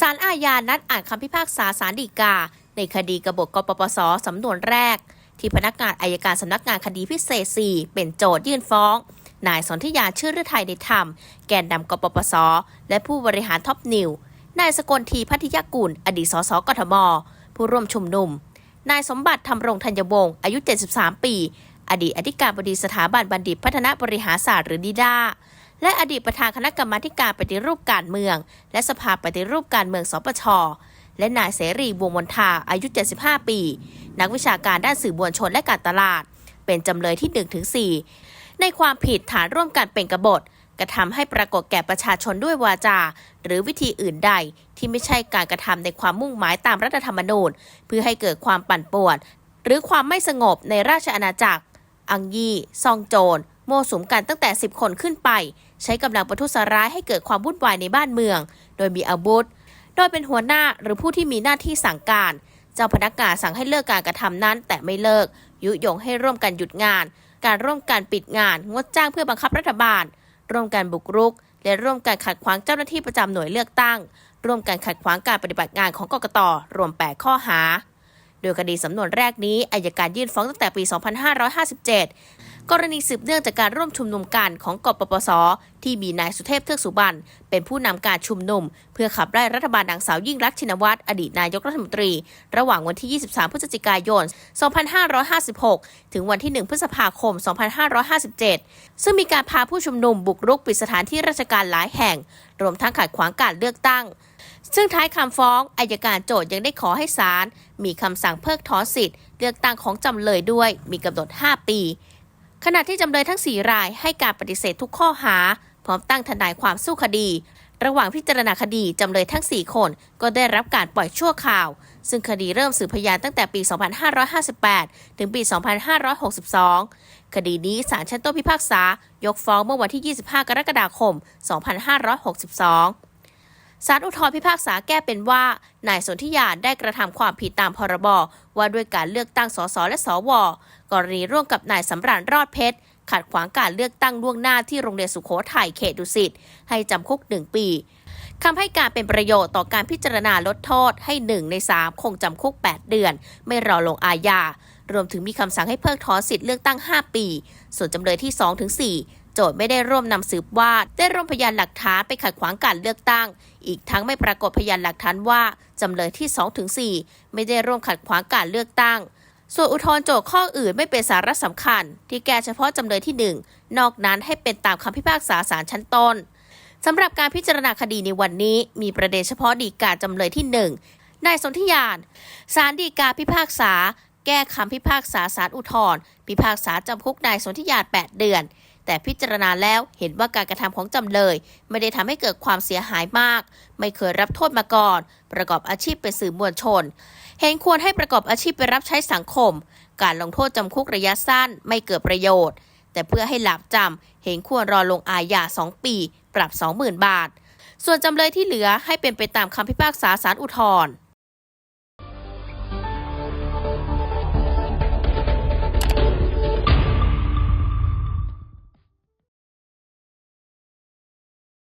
ศาลอาญานัดอ่านคำพิพากษาศาลฎีกา ในคดีกบฏกปปสสำนวนแรก ที่พนักงานอายการสำนักงานคดีพิเศษ 4 เป็นโจทยื่นฟ้อง นายสนธิยาชื่อฤทัยในธรรม แกนนำกปปส และผู้บริหารท็อปนิว นายสกลทีพัทยกุล อดีตสสกทม ผู้ร่วมชุมนุม นายสมบัติธรรมรงธัญวงศ์อายุ 73 ปี อดีตอธิการบดีสถาบันบัณฑิตพัฒนาบริหารศาสตร์หรือดิดา และอดีตประธานคณะกรรมาการปฏิรูปการเมือง และสภาปฏิรูปการเมืองสปช และนายเสรีวงมนทาอายุ 75 ปี นักวิชาการด้านสื่อมวลชนและการตลาด เป็นจำเลยที่ 1-4 ในความผิดฐานร่วมกันเป็นกบฏกระทำให้ปรากฏแก่ประชาชนด้วยวาจา หรือวิธีอื่นใดที่ไม่ใช่การกระทำในความมุ่งหมายตามรัฐธรรมนูญ เพื่อให้เกิดความปั่นป่วน หรือความไม่สงบในราชอาณาจักร อังยี่ซองโจร โมวสุมกันตั้งแต่ 10 คนขึ้นไป ใช้กำลังประทุษร้ายให้เกิดความวุ่นวายในบ้านเมือง โดยมีอาวุธ โดยเป็นหัวหน้าหรือผู้ที่มีหน้าที่สั่งการ เจ้าพนักงานสั่งให้เลิกการกระทำนั้น แต่ไม่เลิก ยุยงให้ร่วมกันหยุดงาน การร่วมกันปิดงาน งดจ้างเพื่อบังคับรัฐบาล ร่วมกันบุกรุก และร่วมกันขัดขวางเจ้าหน้าที่ประจำหน่วยเลือกตั้ง ร่วมกันขัดขวางการปฏิบัติงานของกกตรวม 8 ข้อหาโดยคดีสำนวนแรกนี้อายการยื่นฟ้องตั้งแต่ปี 2557 กรณีสืบเนื่องจากการร่วมชุมนุมกันของกปปส ที่มีนายสุเทพเทือกสุบรรณเป็นผู้นำการชุมนุม เพื่อขับไล่รัฐบาลนางสาวยิ่งรักชินวัตรอดีตนายกรัฐมนตรี ระหว่างวันที่ 23 พฤศจิกายน 2556 ถึงวันที่ 1 พฤษภาคม 2557 ซึ่งมีการพาผู้ชุมนุมบุกรุกปิดสถานที่ราชการหลายแห่ง รวมทั้งขัดขวางการเลือกตั้งซึ่งท้ายคำฟ้องอายการโจทย์ยังได้ขอให้ศาลมีคำสั่งเพิกถอนสิทธิ์ เลือกตั้งของจำเลยด้วยมีกำหนด 5 ปี ขณะที่จำเลยทั้ง 4 รายให้การปฏิเสธทุกข้อหา พร้อมตั้งทนายความสู้คดี ระหว่างพิจารณาคดีจำเลยทั้ง 4 คนก็ได้รับการปล่อยชั่วคราว ซึ่งคดีเริ่มสืบพยานตั้งแต่ปี 2558 ถึงปี 2562 คดีนี้ศาลชั้นต้นพิพากษายกฟ้องเมื่อวันที่ 25 กรกฎาคม 2562 ศาลอุทธรพิพากษาแก้เป็นว่า นายสนธิยาได้กระทำความผิดตามพรบว่าด้วยการเลือกตั้งสสและสวกรณีร่วมกับนายสำราญรอดเพชรขัดขวางการเลือกตั้งล่วงหน้าที่โรงเรียนสุขโขทัยเขตดุสิตให้จำคุกหนึ่งปีคำให้การเป็นประโยชน์ต่อการพิจารณาลดโทษให้1ใน3คงจำคุก 8 เดือน ไม่รอลงอาญารวมถึงมีคำสั่งให้เพิกถอนสิทธิ์เลือกตั้ง 5 ปี ส่วนจำเลยที่2ถึง4 โจทย์ไม่ได้ร่วมนำสืบว่า ได้ร่วมพยานหลักฐานไปขัดขวางการเลือกตั้ง อีกทั้งไม่ปรากฏพยานหลักฐานว่าจำเลยที่2ถึง4ไม่ได้ร่วมขัดขวางการเลือกตั้ง ส่วนอุทธรณ์โจทย์ข้ออื่นไม่เป็นสาระสำคัญ ที่แก้เฉพาะจำเลยที่ 1 นอกนั้นให้เป็นตามคำพิพากษาศาลชั้นต้นสำหรับการพิจารณาคดีในวันนี้ มีประเด็นเฉพาะดีกาจำเลยที่ 1 นายสนธิยานศาลฎีกาพิพากษา แก้คำพิพากษาศาลอุทธรณ์พิพากษาจำคุกนายสนธิยาน8 เดือน แต่พิจารณาแล้วเห็นว่าการกระทำของจำเลย ไม่ได้ทำให้เกิดความเสียหายมาก ไม่เคยรับโทษมาก่อน ประกอบอาชีพเป็นสื่อมวลชน เห็นควรให้ประกอบอาชีพไปรับใช้สังคม การลงโทษจำคุกระยะสั้น ไม่เกิดประโยชน์ แต่เพื่อให้หลับจำเห็นควรรอลงอาญา2 ปี ปรับ 20,000 บาท ส่วนจำเลยที่เหลือให้เป็นไปตามคำพิพากษาศาลอุทธรณ์